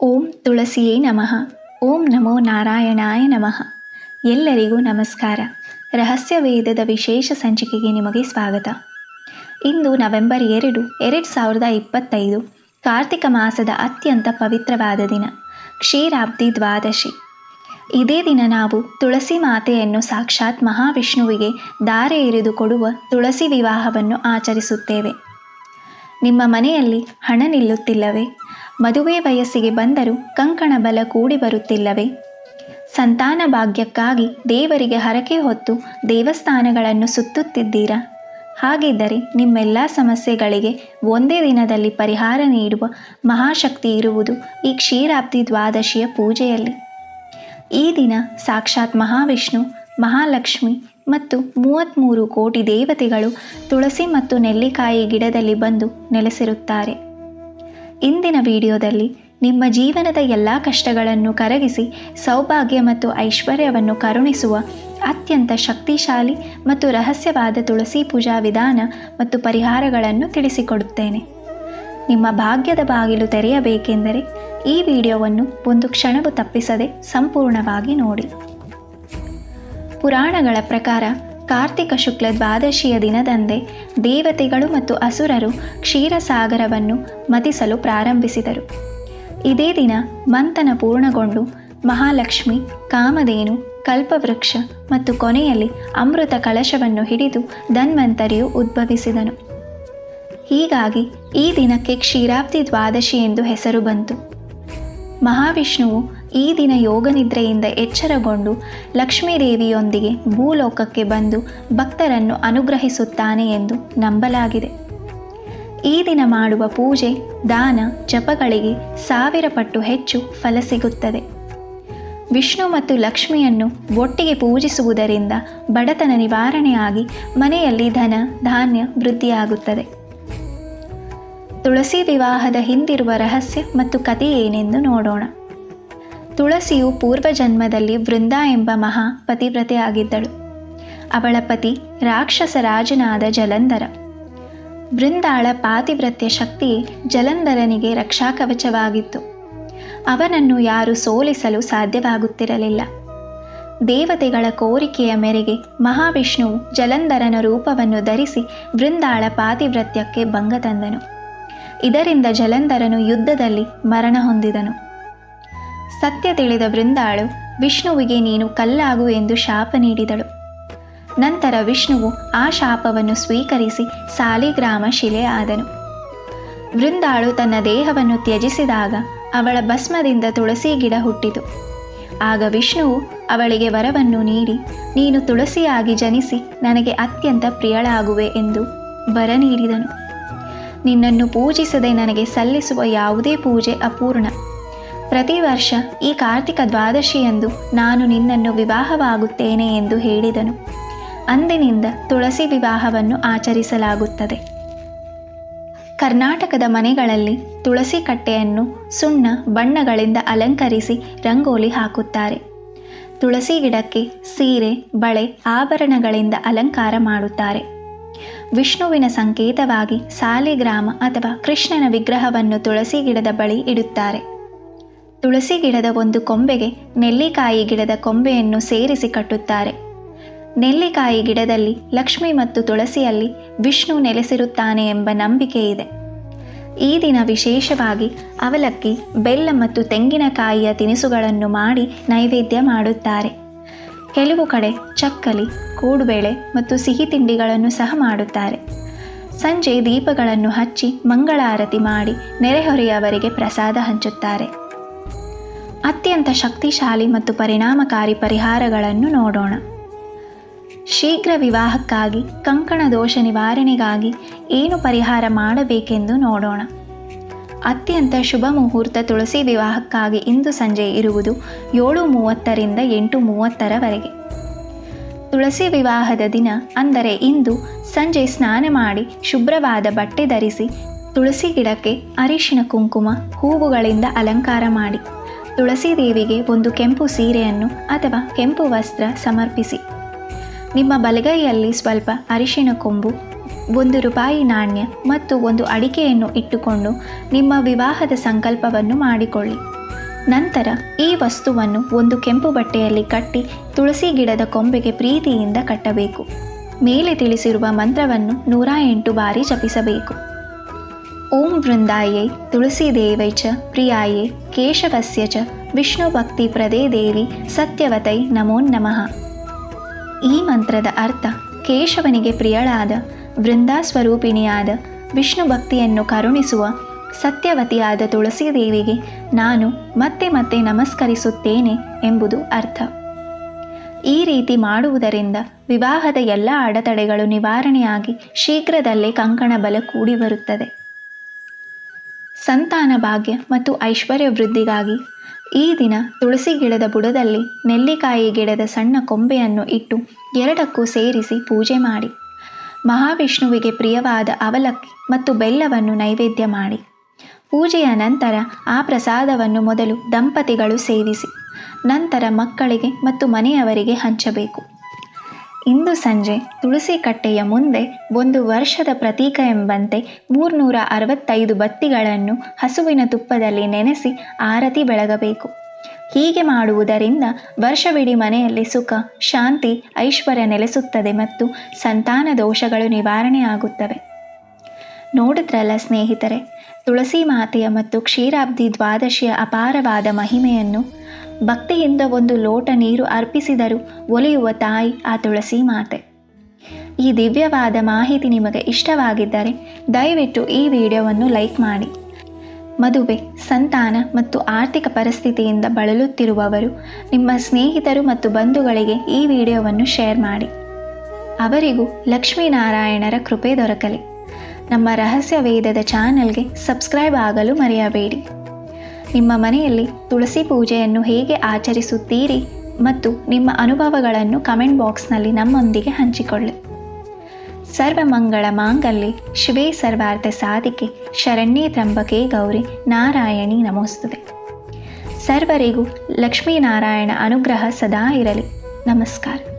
ಓಂ ತುಳಸಿಯೇ ನಮಃ. ಓಂ ನಮೋ ನಾರಾಯಣಾಯ ನಮಃ. ಎಲ್ಲರಿಗೂ ನಮಸ್ಕಾರ. ರಹಸ್ಯ ವೇದದ ವಿಶೇಷ ಸಂಚಿಕೆಗೆ ನಿಮಗೆ ಸ್ವಾಗತ. ಇಂದು ನವೆಂಬರ್ ಎರಡು ಎರಡು ಸಾವಿರದ ಇಪ್ಪತ್ತೈದು, ಕಾರ್ತಿಕ ಮಾಸದ ಅತ್ಯಂತ ಪವಿತ್ರವಾದ ದಿನ ಕ್ಷೀರಾಬ್ದಿ ದ್ವಾದಶಿ. ಇದೇ ದಿನ ನಾವು ತುಳಸಿ ಮಾತೆಯನ್ನು ಸಾಕ್ಷಾತ್ ಮಹಾವಿಷ್ಣುವಿಗೆ ದಾರೆ ಎರೆದು ಕೊಡುವ ತುಳಸಿ ವಿವಾಹವನ್ನು ಆಚರಿಸುತ್ತೇವೆ. ನಿಮ್ಮ ಮನೆಯಲ್ಲಿ ಹಣ ನಿಲ್ಲುತ್ತಿಲ್ಲವೇ? ಮದುವೆ ವಯಸ್ಸಿಗೆ ಬಂದರೂ ಕಂಕಣ ಬಲ ಕೂಡಿ ಬರುತ್ತಿಲ್ಲವೇ? ಸಂತಾನ ಭಾಗ್ಯಕ್ಕಾಗಿ ದೇವರಿಗೆ ಹರಕೆ ಹೊತ್ತು ದೇವಸ್ಥಾನಗಳನ್ನು ಸುತ್ತುತ್ತಿದ್ದೀರಾ? ಹಾಗಿದ್ದರೆ ನಿಮ್ಮೆಲ್ಲ ಸಮಸ್ಯೆಗಳಿಗೆ ಒಂದೇ ದಿನದಲ್ಲಿ ಪರಿಹಾರ ನೀಡುವ ಮಹಾಶಕ್ತಿ ಇರುವುದು ಈ ಕ್ಷೀರಾಬ್ದಿ ದ್ವಾದಶಿಯ ಪೂಜೆಯಲ್ಲಿ. ಈ ದಿನ ಸಾಕ್ಷಾತ್ ಮಹಾವಿಷ್ಣು, ಮಹಾಲಕ್ಷ್ಮಿ ಮತ್ತು ಮೂವತ್ತ್ಮೂರು ಕೋಟಿ ದೇವತೆಗಳು ತುಳಸಿ ಮತ್ತು ನೆಲ್ಲಿಕಾಯಿ ಗಿಡದಲ್ಲಿ ಬಂದು ನೆಲೆಸಿರುತ್ತಾರೆ. ಇಂದಿನ ವಿಡಿಯೋದಲ್ಲಿ ನಿಮ್ಮ ಜೀವನದ ಎಲ್ಲ ಕಷ್ಟಗಳನ್ನು ಕರಗಿಸಿ ಸೌಭಾಗ್ಯ ಮತ್ತು ಐಶ್ವರ್ಯವನ್ನು ಕರುಣಿಸುವ ಅತ್ಯಂತ ಶಕ್ತಿಶಾಲಿ ಮತ್ತು ರಹಸ್ಯವಾದ ತುಳಸಿ ಪೂಜಾ ವಿಧಾನ ಮತ್ತು ಪರಿಹಾರಗಳನ್ನು ತಿಳಿಸಿಕೊಡುತ್ತೇನೆ. ನಿಮ್ಮ ಭಾಗ್ಯದ ಬಾಗಿಲು ತೆರೆಯಬೇಕೆಂದರೆ ಈ ವಿಡಿಯೋವನ್ನು ಒಂದು ಕ್ಷಣವೂ ತಪ್ಪಿಸದೆ ಸಂಪೂರ್ಣವಾಗಿ ನೋಡಿ. ಪುರಾಣಗಳ ಪ್ರಕಾರ ಕಾರ್ತಿಕ ಶುಕ್ಲ ದ್ವಾದಶಿಯ ದಿನದಂದೇ ದೇವತೆಗಳು ಮತ್ತು ಅಸುರರು ಕ್ಷೀರಸಾಗರವನ್ನು ಮತಿಸಲು ಪ್ರಾರಂಭಿಸಿದರು. ಇದೇ ದಿನ ಮಂಥನ ಪೂರ್ಣಗೊಂಡು ಮಹಾಲಕ್ಷ್ಮಿ, ಕಾಮಧೇನು, ಕಲ್ಪವೃಕ್ಷ ಮತ್ತು ಕೊನೆಯಲ್ಲಿ ಅಮೃತ ಕಳಶವನ್ನು ಹಿಡಿದು ಧನ್ವಂತರಿಯು ಉದ್ಭವಿಸಿದನು. ಹೀಗಾಗಿ ಈ ದಿನಕ್ಕೆ ಕ್ಷೀರಾಬ್ದಿ ದ್ವಾದಶಿ ಎಂದು ಹೆಸರು ಬಂತು. ಮಹಾವಿಷ್ಣುವು ಈ ದಿನ ಯೋಗನಿದ್ರೆಯಿಂದ ಎಚ್ಚರಗೊಂಡು ಲಕ್ಷ್ಮೀದೇವಿಯೊಂದಿಗೆ ಭೂಲೋಕಕ್ಕೆ ಬಂದು ಭಕ್ತರನ್ನು ಅನುಗ್ರಹಿಸುತ್ತಾನೆ ಎಂದು ನಂಬಲಾಗಿದೆ. ಈ ದಿನ ಮಾಡುವ ಪೂಜೆ, ದಾನ, ಜಪಗಳಿಗೆ ಸಾವಿರ ಪಟ್ಟು ಹೆಚ್ಚು ಫಲ ಸಿಗುತ್ತದೆ. ವಿಷ್ಣು ಮತ್ತು ಲಕ್ಷ್ಮಿಯನ್ನು ಒಟ್ಟಿಗೆ ಪೂಜಿಸುವುದರಿಂದ ಬಡತನ ನಿವಾರಣೆಯಾಗಿ ಮನೆಯಲ್ಲಿ ಧನ, ಧಾನ್ಯ ವೃದ್ಧಿಯಾಗುತ್ತದೆ. ತುಳಸಿ ವಿವಾಹದ ಹಿಂದಿರುವ ರಹಸ್ಯ ಮತ್ತು ಕಥೆ ಏನೆಂದು ನೋಡೋಣ. ತುಳಸಿಯು ಪೂರ್ವಜನ್ಮದಲ್ಲಿ ವೃಂದ ಎಂಬ ಮಹಾ ಪತಿವ್ರತೆ ಆಗಿದ್ದಳು ಅವಳ ಪತಿ ರಾಕ್ಷಸ ರಾಜನಾದ ಜಲಂಧರ. ಬೃಂದಾಳ ಪಾತಿವ್ರತ್ಯ ಶಕ್ತಿ ಜಲಂಧರನಿಗೆ ರಕ್ಷಾಕವಚವಾಗಿತ್ತು. ಅವನನ್ನು ಯಾರು ಸೋಲಿಸಲು ಸಾಧ್ಯವಾಗುತ್ತಿರಲಿಲ್ಲ. ದೇವತೆಗಳ ಕೋರಿಕೆಯ ಮೇರೆಗೆ ಮಹಾವಿಷ್ಣುವು ಜಲಂಧರನ ರೂಪವನ್ನು ಧರಿಸಿ ಬೃಂದಾಳ ಪಾತಿವ್ರತ್ಯಕ್ಕೆ ಭಂಗ ತಂದನು. ಇದರಿಂದ ಜಲಂಧರನು ಯುದ್ಧದಲ್ಲಿ ಮರಣ ಹೊಂದಿದನು. ಸತ್ಯ ತಿಳಿದ ಬೃಂದಾಳು ವಿಷ್ಣುವಿಗೆ ನೀನು ಕಲ್ಲಾಗು ಎಂದು ಶಾಪ ನೀಡಿದಳು. ನಂತರ ವಿಷ್ಣುವು ಆ ಶಾಪವನ್ನು ಸ್ವೀಕರಿಸಿ ಸಾಲಿಗ್ರಾಮ ಶಿಲೆ ಆದನು. ಬೃಂದಾಳು ತನ್ನ ದೇಹವನ್ನು ತ್ಯಜಿಸಿದಾಗ ಅವಳ ಭಸ್ಮದಿಂದ ತುಳಸಿ ಗಿಡ ಹುಟ್ಟಿತು. ಆಗ ವಿಷ್ಣುವು ಅವಳಿಗೆ ವರವನ್ನು ನೀಡಿ, ನೀನು ತುಳಸಿಯಾಗಿ ಜನಿಸಿ ನನಗೆ ಅತ್ಯಂತ ಪ್ರಿಯಳಾಗುವೆ ಎಂದು ವರ ನೀಡಿದನು. ನಿನ್ನನ್ನು ಪೂಜಿಸದೆ ನನಗೆ ಸಲ್ಲಿಸುವ ಯಾವುದೇ ಪೂಜೆ ಅಪೂರ್ಣ. ಪ್ರತಿ ವರ್ಷ ಈ ಕಾರ್ತಿಕ ದ್ವಾದಶಿಯಂದು ನಾನು ನಿನ್ನನ್ನು ವಿವಾಹವಾಗುತ್ತೇನೆ ಎಂದು ಹೇಳಿದನು. ಅಂದಿನಿಂದ ತುಳಸಿ ವಿವಾಹವನ್ನು ಆಚರಿಸಲಾಗುತ್ತದೆ. ಕರ್ನಾಟಕದ ಮನೆಗಳಲ್ಲಿ ತುಳಸಿ ಕಟ್ಟೆಯನ್ನು ಸುಣ್ಣ ಬಣ್ಣಗಳಿಂದ ಅಲಂಕರಿಸಿ ರಂಗೋಲಿ ಹಾಕುತ್ತಾರೆ. ತುಳಸಿ ಗಿಡಕ್ಕೆ ಸೀರೆ, ಬಳೆ, ಆಭರಣಗಳಿಂದ ಅಲಂಕಾರ ಮಾಡುತ್ತಾರೆ. ವಿಷ್ಣುವಿನ ಸಂಕೇತವಾಗಿ ಸಾಲಿಗ್ರಾಮ ಅಥವಾ ಕೃಷ್ಣನ ವಿಗ್ರಹವನ್ನು ತುಳಸಿ ಗಿಡದ ಬಳಿ ಇಡುತ್ತಾರೆ. ತುಳಸಿ ಗಿಡದ ಒಂದು ಕೊಂಬೆಗೆ ನೆಲ್ಲಿಕಾಯಿ ಗಿಡದ ಕೊಂಬೆಯನ್ನು ಸೇರಿಸಿ ಕಟ್ಟುತ್ತಾರೆ. ನೆಲ್ಲಿಕಾಯಿ ಗಿಡದಲ್ಲಿ ಲಕ್ಷ್ಮಿ ಮತ್ತು ತುಳಸಿಯಲ್ಲಿ ವಿಷ್ಣು ನೆಲೆಸಿರುತ್ತಾನೆ ಎಂಬ ನಂಬಿಕೆ ಇದೆ. ಈ ದಿನ ವಿಶೇಷವಾಗಿ ಅವಲಕ್ಕಿ, ಬೆಲ್ಲ ಮತ್ತು ತೆಂಗಿನಕಾಯಿಯ ತಿನಿಸುಗಳನ್ನು ಮಾಡಿ ನೈವೇದ್ಯ ಮಾಡುತ್ತಾರೆ. ಕೆಲವು ಕಡೆ ಚಕ್ಕಲಿ, ಕೂಡುಬೇಳೆ ಮತ್ತು ಸಿಹಿ ತಿಂಡಿಗಳನ್ನು ಸಹ ಮಾಡುತ್ತಾರೆ. ಸಂಜೆ ದೀಪಗಳನ್ನು ಹಚ್ಚಿ ಮಂಗಳಾರತಿ ಮಾಡಿ ನೆರೆಹೊರೆಯವರಿಗೆ ಪ್ರಸಾದ ಹಂಚುತ್ತಾರೆ. ಅತ್ಯಂತ ಶಕ್ತಿಶಾಲಿ ಮತ್ತು ಪರಿಣಾಮಕಾರಿ ಪರಿಹಾರಗಳನ್ನು ನೋಡೋಣ. ಶೀಘ್ರ ವಿವಾಹಕ್ಕಾಗಿ, ಕಂಕಣ ದೋಷ ನಿವಾರಣೆಗಾಗಿ ಏನು ಪರಿಹಾರ ಮಾಡಬೇಕೆಂದು ನೋಡೋಣ. ಅತ್ಯಂತ ಶುಭ ಮುಹೂರ್ತ ತುಳಸಿ ವಿವಾಹಕ್ಕಾಗಿ ಇಂದು ಸಂಜೆ ಇರುವುದು ಏಳು ಮೂವತ್ತರಿಂದ ಎಂಟು ಮೂವತ್ತರವರೆಗೆ. ತುಳಸಿ ವಿವಾಹದ ದಿನ ಅಂದರೆ ಇಂದು ಸಂಜೆ ಸ್ನಾನ ಮಾಡಿ ಶುಭ್ರವಾದ ಬಟ್ಟೆ ಧರಿಸಿ ತುಳಸಿ ಗಿಡಕ್ಕೆ ಅರಿಶಿನ ಕುಂಕುಮ, ಹೂವುಗಳಿಂದ ಅಲಂಕಾರ ಮಾಡಿ. ತುಳಸಿ ದೇವಿಗೆ ಒಂದು ಕೆಂಪು ಸೀರೆಯನ್ನು ಅಥವಾ ಕೆಂಪು ವಸ್ತ್ರ ಸಮರ್ಪಿಸಿ. ನಿಮ್ಮ ಬಲಗೈಯಲ್ಲಿ ಸ್ವಲ್ಪ ಅರಿಶಿಣ ಕೊಂಬು, ಒಂದು ರೂಪಾಯಿ ನಾಣ್ಯ ಮತ್ತು ಒಂದು ಅಡಿಕೆಯನ್ನು ಇಟ್ಟುಕೊಂಡು ನಿಮ್ಮ ವಿವಾಹದ ಸಂಕಲ್ಪವನ್ನು ಮಾಡಿಕೊಳ್ಳಿ. ನಂತರ ಈ ವಸ್ತುವನ್ನು ಒಂದು ಕೆಂಪು ಬಟ್ಟೆಯಲ್ಲಿ ಕಟ್ಟಿ ತುಳಸಿ ಗಿಡದ ಕೊಂಬೆಗೆ ಪ್ರೀತಿಯಿಂದ ಕಟ್ಟಬೇಕು. ಮೇಲೆ ತಿಳಿಸಿರುವ ಮಂತ್ರವನ್ನು ನೂರ ಎಂಟು ಬಾರಿ ಜಪಿಸಬೇಕು. ಓಂ ವೃಂದಾಯೈ ತುಳಸೀದೇವೈ ಚ ಪ್ರಿಯಾಯೇ ಕೇಶವಸ್ಯ ಚ ವಿಷ್ಣು ಭಕ್ತಿ ಪ್ರದೇ ದೇವಿ ಸತ್ಯವತೈ ನಮೋ ನಮಃ ಈ ಮಂತ್ರದ ಅರ್ಥ ಕೇಶವನಿಗೆ ಪ್ರಿಯಳಾದ ವೃಂದಾ ಸ್ವರೂಪಿಣಿಯಾದ ವಿಷ್ಣು ಭಕ್ತಿಯನ್ನು ಕರುಣಿಸುವ, ಸತ್ಯವತಿಯಾದ ತುಳಸೀದೇವಿಗೆ ನಾನು ಮತ್ತೆ ಮತ್ತೆ ನಮಸ್ಕರಿಸುತ್ತೇನೆ ಎಂಬುದು ಅರ್ಥ. ಈ ರೀತಿ ಮಾಡುವುದರಿಂದ ವಿವಾಹದ ಎಲ್ಲ ಅಡೆತಡೆಗಳು ನಿವಾರಣೆಯಾಗಿ ಶೀಘ್ರದಲ್ಲೇ ಕಂಕಣ ಬಲ ಕೂಡಿ ಬರುತ್ತದೆ. ಸಂತಾನ ಭಾಗ್ಯ ಮತ್ತು ಐಶ್ವರ್ಯ ವೃದ್ಧಿಗಾಗಿ ಈ ದಿನ ತುಳಸಿ ಗಿಡದ ಬುಡದಲ್ಲಿ ನೆಲ್ಲಿಕಾಯಿ ಗಿಡದ ಸಣ್ಣ ಕೊಂಬೆಯನ್ನು ಇಟ್ಟು ಎರಡಕ್ಕೂ ಸೇರಿಸಿ ಪೂಜೆ ಮಾಡಿ. ಮಹಾವಿಷ್ಣುವಿಗೆ ಪ್ರಿಯವಾದ ಅವಲಕ್ಕಿ ಮತ್ತು ಬೆಲ್ಲವನ್ನು ನೈವೇದ್ಯ ಮಾಡಿ. ಪೂಜೆಯ ನಂತರ ಆ ಪ್ರಸಾದವನ್ನು ಮೊದಲು ದಂಪತಿಗಳು ಸೇವಿಸಿ, ನಂತರ ಮಕ್ಕಳಿಗೆ ಮತ್ತು ಮನೆಯವರಿಗೆ ಹಂಚಬೇಕು. ಇಂದು ಸಂಜೆ ತುಳಸಿ ಕಟ್ಟೆಯ ಮುಂದೆ ಒಂದು ವರ್ಷದ ಪ್ರತೀಕ ಎಂಬಂತೆ ಮೂರ್ನೂರ ಅರವತ್ತೈದು ಬತ್ತಿಗಳನ್ನು ಹಸುವಿನ ತುಪ್ಪದಲ್ಲಿ ನೆನೆಸಿ ಆರತಿ ಬೆಳಗಬೇಕು. ಹೀಗೆ ಮಾಡುವುದರಿಂದ ವರ್ಷವಿಡೀ ಮನೆಯಲ್ಲಿ ಸುಖ, ಶಾಂತಿ, ಐಶ್ವರ್ಯ ನೆಲೆಸುತ್ತದೆ ಮತ್ತು ಸಂತಾನ ದೋಷಗಳು ನಿವಾರಣೆಯಾಗುತ್ತವೆ. ನೋಡಿದ್ರಲ್ಲ ಸ್ನೇಹಿತರೆ, ತುಳಸಿ ಮಾತೆಯ ಮತ್ತು ಕ್ಷೀರಾಬ್ದಿ ದ್ವಾದಶಿಯ ಅಪಾರವಾದ ಮಹಿಮೆಯನ್ನು ಭಕ್ತಿಯಿಂದ ಒಂದು ಲೋಟ ನೀರು ಅರ್ಪಿಸಿದರು. ಒಲಿಯುವ ತಾಯಿ, ಆ ತುಳಸಿ ಮಾತೆ. ಈ ದಿವ್ಯವಾದ ಮಾಹಿತಿ ನಿಮಗೆ ಇಷ್ಟವಾಗಿದ್ದರೆ ದಯವಿಟ್ಟು ಈ ವಿಡಿಯೋವನ್ನು ಲೈಕ್ ಮಾಡಿ. ಮದುವೆ, ಸಂತಾನ ಮತ್ತು ಆರ್ಥಿಕ ಪರಿಸ್ಥಿತಿಯಿಂದ ಬಳಲುತ್ತಿರುವವರು ನಿಮ್ಮ ಸ್ನೇಹಿತರು ಮತ್ತು ಬಂಧುಗಳಿಗೆ ಈ ವಿಡಿಯೋವನ್ನು ಶೇರ್ ಮಾಡಿ. ಅವರಿಗೂ ಲಕ್ಷ್ಮೀನಾರಾಯಣರ ಕೃಪೆ ದೊರಕಲಿ. ನಮ್ಮ ರಹಸ್ಯ ವೇದದ ಚಾನಲ್ಗೆ ಸಬ್ಸ್ಕ್ರೈಬ್ ಆಗಲು ಮರೆಯಬೇಡಿ. ನಿಮ್ಮ ಮನೆಯಲ್ಲಿ ತುಳಸಿ ಪೂಜೆಯನ್ನು ಹೇಗೆ ಆಚರಿಸುತ್ತೀರಿ ಮತ್ತು ನಿಮ್ಮ ಅನುಭವಗಳನ್ನು ಕಮೆಂಟ್ ಬಾಕ್ಸ್ನಲ್ಲಿ ನಮ್ಮೊಂದಿಗೆ ಹಂಚಿಕೊಳ್ಳಿ. ಸರ್ವಮಂಗಳ ಮಾಂಗಲ್ಯ. ಶಿವೇ ಸರ್ವಾರ್ಥ ಸಾಧಿಕೆ. ಶರಣ್ಯ ತ್ರಂಬಕೆ ಗೌರಿ. ನಾರಾಯಣಿ ನಮೋಸ್ತುತೆ. ಸರ್ವರಿಗೂ ಲಕ್ಷ್ಮೀನಾರಾಯಣ ಅನುಗ್ರಹ ಸದಾ ಇರಲಿ. ನಮಸ್ಕಾರ.